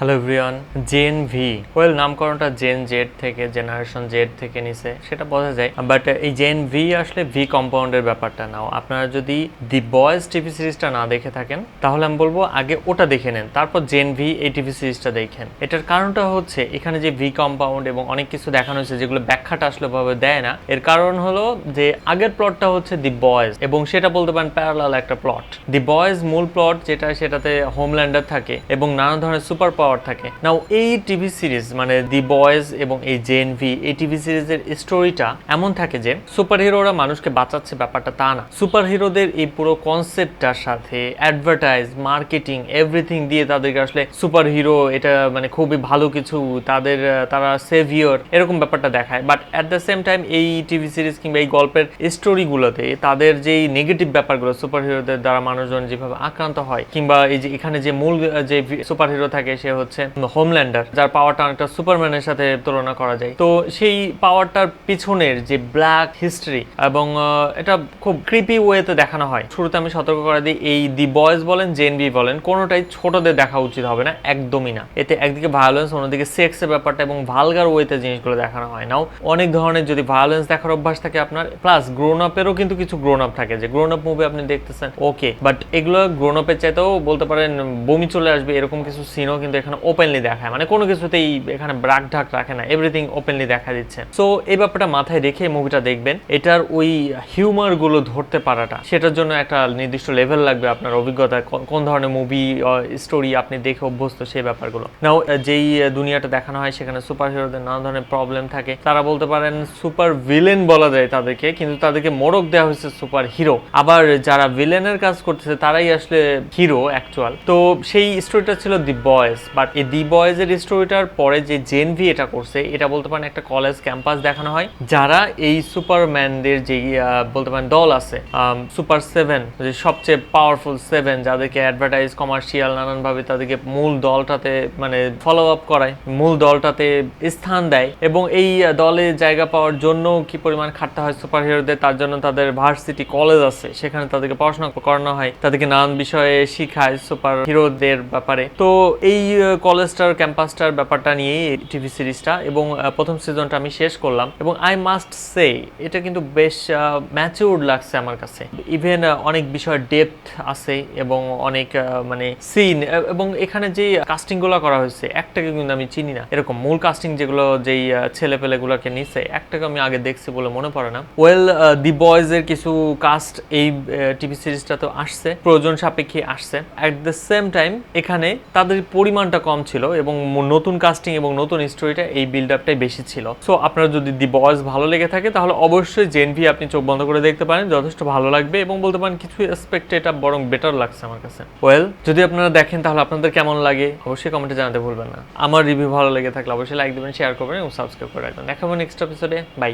Hello everyone Gen V well নামকরণটা Gen Z থেকে generation Z থেকে নিছে, সেটা বোঝা যায়। বাট এই জেন ভি আসলে ভি কম্পাউন্ডের ব্যাপারটা নাও। আপনারা যদি দি বয়েজ টিভি সিরিজটা না দেখে থাকেন, তাহলে আমি বলব আগে ওটা দেখে নেন, তারপর জেন ভি এই টিভি সিরিজটা দেখেন। এটার কারণটা হচ্ছে, এখানে যে ভি কম্পাউন্ড এবং অনেক কিছু দেখানো হয়েছে, যেগুলো ব্যাখ্যাটা আসলে ভাবে দেয় না, এর কারণ হলো যে আগের প্লটটা হচ্ছে দি বয়েজ এবং সেটা বলতে পারেন প্যারালাল একটা প্লট দি বয়েজ মূল প্লট যেটা, সেটাতে হোমল্যান্ডার থাকে, এবং নানা ধরনের সুপার পাওয়ার থাকে। নাও এই টিভি সিরিজ মানে দি বয়েজ এবং এই জেন ভি এই টিভি সিরিজের স্টোরিটা এমন থাকে যে সুপার হিরোরা মানুষকে বাঁচাচ্ছে ব্যাপারটা তা না। সুপার হিরোদের এই পুরো কনসেপ্টটার সাথে অ্যাডভার্টাইজ মার্কেটিং এভরিথিং দিয়ে তাদেরকে আসলে সুপার হিরো এটা মানে খুবই ভালো কিছু, তাদের, তারা সেভিয়র এরকম ব্যাপারটা দেখায়। But at the same time এই টিভি সিরিজ কিংবা এই গল্পের স্টোরিগুলোতে তাদের যেই নেগেটিভ ব্যাপারগুলো সুপার হিরোদের দ্বারা মানুষজন যেভাবে আক্রান্ত হয়, কিংবা এই যে এখানে যে মূল, যে সুপার হিরো থাকে, সে হচ্ছে হোমল্যান্ডার যার পাওয়ারটা অনেকটা সুপারম্যানের সাথে তুলনা করা যায়। তো সেই পাওয়ারটার পিছনের যে ব্ল্যাক হিস্ট্রি এবং এটা খুব ক্রিপি ওয়েতে দেখানো হয়, শুরুতে আমি সতর্ক করে দিই, এই দি বয়েজ বলেন জেন বি বলেন, কোনোটাই ছোটদের দেখা উচিত হবে না, একদমই না। এতে একদিকে ভায়োলেন্স অন্যদিকে সেক্সের ব্যাপারটা এবং ভালগার ওয়েতে জিনিসগুলো দেখানো হয়। নাও অনেক ধরনের যদি ভায়োলেন্স দেখার অভ্যাস থাকে আপনার প্লাস গ্রোন আপেরও কিন্তু কিছু গ্রোন আপ থাকে, যে গ্রোন আপ মুভি আপনি দেখতেছেন ওকে বাট এগুলো গ্রোন আপের চাইতেও বলতে পারেন, বমি চলে আসবে, এরকম কিছু সিনও কিন্তু এখানে ওপেনলি দেখায়। মানে কোনো কিছুতেই এখানে ব্রাক ঢাক রাখে না। এভরিথিং ওপেনলি দেখা দিচ্ছে। সো এই ব্যাপারটা মাথায় রেখে মুভিটা দেখবেন। এটার ওই হিউমারগুলো ধরতে পারাটা, সেটার জন্য একটা নির্দিষ্ট লেভেল লাগবে আপনার অভিজ্ঞতা কোন- ধরনের মুভি স্টোরি আপনি দেখে অভ্যস্ত, সেই ব্যাপারগুলো। নাও যেই দুনিয়াটা দেখানো হয়, সেখানে সুপার হিরোদের নানা ধরনের প্রবলেম থাকে। তারা বলতে পারেন সুপার ভিলেন বলা যায় তাদেরকে, কিন্তু তাদেরকে মোড়ক দেওয়া হয়েছে সুপার হিরো আবার যারা ভিলেনের কাজ করতেছে, তারাই আসলে হিরো অ্যাকচুয়াল তো সেই স্টোরিটা ছিল দি বয়েজ বাট এই দি বয়েজের স্টোরিটার পরে যে জেন ভি এটা করছে, এটা বলতে পারেন একটা কলেজ ক্যাম্পাস দেখানো হয়, যারা এই সুপারম্যানদের যে বলতে পারেন দল আছে সুপার সেভেন যে সবচেয়ে পাওয়ারফুল সেভেন যাদেরকে অ্যাডভার্টাইজ কমার্শিয়াল নানানভাবে তাদেরকে মূল দলটাতে মানে ফলো আপ করায়, মূল দলটাতে স্থান দেয়, এবং এই দলে জায়গা পাওয়ার জন্য কি পরিমাণ খাটতে হয় সুপার হিরোদের তার জন্য তাদের ভার্সিটি কলেজ আছে, সেখানে তাদেরকে পড়াশোনা করানো হয়, তাদেরকে নানান বিষয়ে শিখায় সুপার হিরোদের ব্যাপারে। তো এই কলেজটার, ক্যাম্পাসটার ব্যাপারটা নিয়েই টিভি সিরিজটা এবং প্রথম সিজনটা আমি শেষ করলাম এবং আই মাস্ট সে এটা কিন্তু বেশ ম্যাচিউর্ড লাগছে আমার কাছে। ইভেন অনেক বিষয় ডেপথ আছে এবং অনেক মানে সিন এবং এখানে যে কাস্টিংগুলো করা হয়েছে, একটাকে কিন্তু আমি চিনি না। এরকম মূল কাস্টিং যেগুলো, যেই ছেলে পেলেগুলোকে নিছে, একটাকে আমি আগে দেখছি বলে মনে পড়ে না। ওয়েল দি বয়েজ এর কিছু কাস্ট এই টিভি সিরিজটা তো আসছে, প্রয়োজন সাপেক্ষে আসছে। অ্যাট দ্য সেম টাইম এখানে তাদের পরিমাণটা কম ছিল এবং নতুন কাস্টিং এবং নতুন স্টোরিটা এই বিল্ড আপটাই বেশি ছিল। সো আপনার যদি দি বয়েজ ভালো লেগে থাকে, তাহলে অবশ্যই জেন ভি আপনি চোখ বন্ধ করে দেখতে পারেন, যথেষ্ট ভালো লাগবে এবং বলতে পারেন কিছু অ্যাসপেক্টে এটা বরং বেটার লাগছে আমার কাছে। ওয়েল যদি আপনারা দেখেন, তাহলে আপনাদের কেমন লাগে, অবশ্যই কমেন্টে জানাতে ভুলবেন না। আমার রিভিউ ভালো লেগে থাকলে অবশ্যই লাইক দেবেন শেয়ার করবেন এবং সাবস্ক্রাইব করে রাখবেন। দেখাবো নেক্সট এপিসোডে বাই